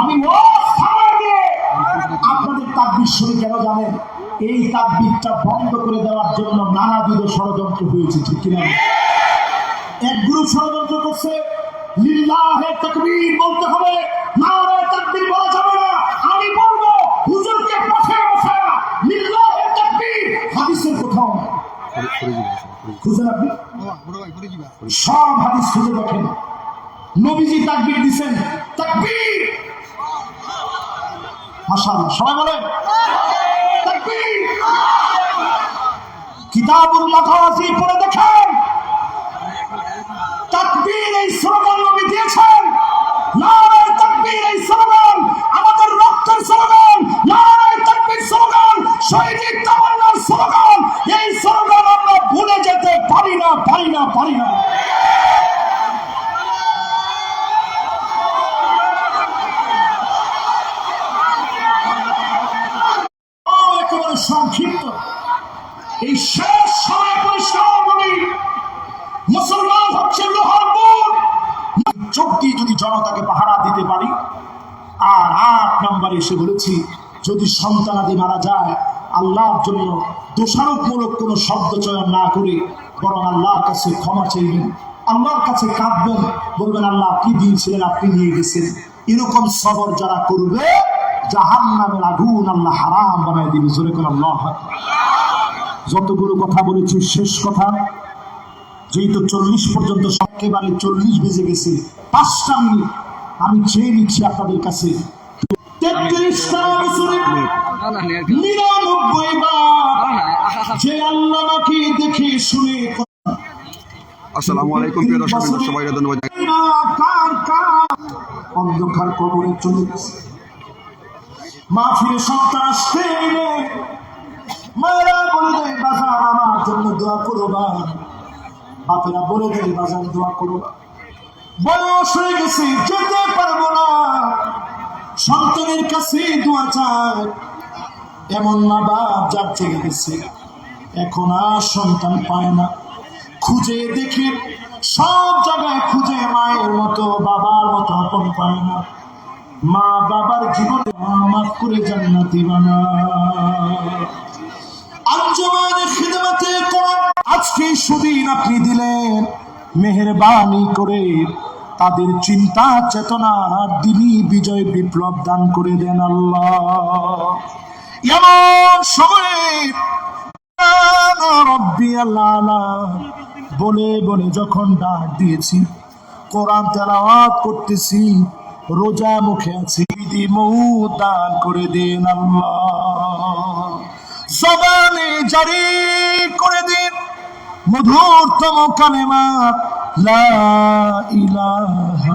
আমি আপনাদের তাকবির শুনে কেন জানেন? এই তাকবিরটা বন্ধ করে দেওয়ার জন্য নানাবিধ ষড়যন্ত্র হয়েছে, ঠিক কিনা? এক গ্রুপ ষড়যন্ত্র করছে, লিল্লাহে তাকবীর বলতে হবে নারে তাকবীর বলা যাবে না। আমি বলব, হুজুরকে পথে বসা, লিল্লাহে তাকবীর। হাদিসের কোথাও খুঁজেন আপনি? সব হাদিস খুঁজে দেখেন। নবীজি তাকবীর দিছেন, তাকবীর। মাশাআল্লাহ সবাই বলেন। কিতাবুল মাকাসি পড়ে দেখেন। সংক্ষিপ্ত। এই শেষ সময় পরিষ্কার মুসলমান হচ্ছে লোহার চোখ দিয়ে যদি জনতাকে পাহারা দিতে পারি, আর আট নম্বরে এসে বলেছি, যদি মারা যায়, আল্লাহর জন্য দোষারোপমূলক কোনো শব্দ চয়ন না করে বরং আল্লাহর কাছে ক্ষমা চাইবেন আল্লাহর কাছে কাঁদবেন, বলবেন, আল্লাহ, আপনি দিয়েছিলেন, আপনি নিয়ে গেছেন। এরকম সবর যারা করবে জাহান নামের আগুন আল্লাহ হারাম বানায় দিবে জোরে কোন আল্লাহ যতগুলো কথা বলেছি শেষ কথা যেহেতু চল্লিশ পর্যন্ত একেবারে চল্লিশ বেজে গেছে পাঁচটা মিনিট আমি চেয়ে নিচ্ছি আপনাদের কাছে। তেত্রিশটা বছরে নিরানব্বই বার যে আল্লাহ দেখে শুনে আসসালামু আলাইকুম প্রিয় দর্শক বৃন্দ, ধন্যবাদ। কার কার? অন্ধকার কবরে চলে গেছে। মা ফিরে সন্তান আসতে নিলে মায়েরা বলে দেয় বাজার আমার জন্য দোয়া করো বা বাপেরা বলে দেয় বাজার দোয়া করো। বয়স হয়ে গেছে, যেতে পারব না। সন্তানের কাছে দোয়া চায়। এমন মা বাপ যার থেকে গেছে এখন আর সন্তান পায় না। খুঁজে দেখে সব জায়গায় খুঁজে মায়ের মতো, বাবার মতো আপন পায় না। মা বাবার জীবনে মাফ করে জান্নাতি বানা। আঞ্জমান খিদমতে কোরআন আজকে সুদিন আপনি দিলেন। মেহেরবানি করে তাদের চিন্তা, চেতনা আর দিনই বিজয় বিপ্লব দান করে দেন আল্লাহ। এমন সময়ে রব্বি আল্লাহ বলে বলে যখন ডাক দিয়েছি, কোরআন তেলাওয়াত করতেছি রোজা মুখে আছি মৌত দান করে দেন আল্লাহ। জবানে জারি করে দিন, মধুরতম কালেমা, লা ইলাহা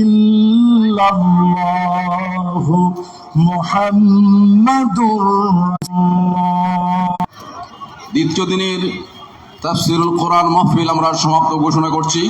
ইল্লাল্লাহু মুহাম্মাদুর দ্বিতীয় দিনের তাফসিরুল কোরআন মাহফিল আমরা সমাপ্ত ঘোষণা করছি।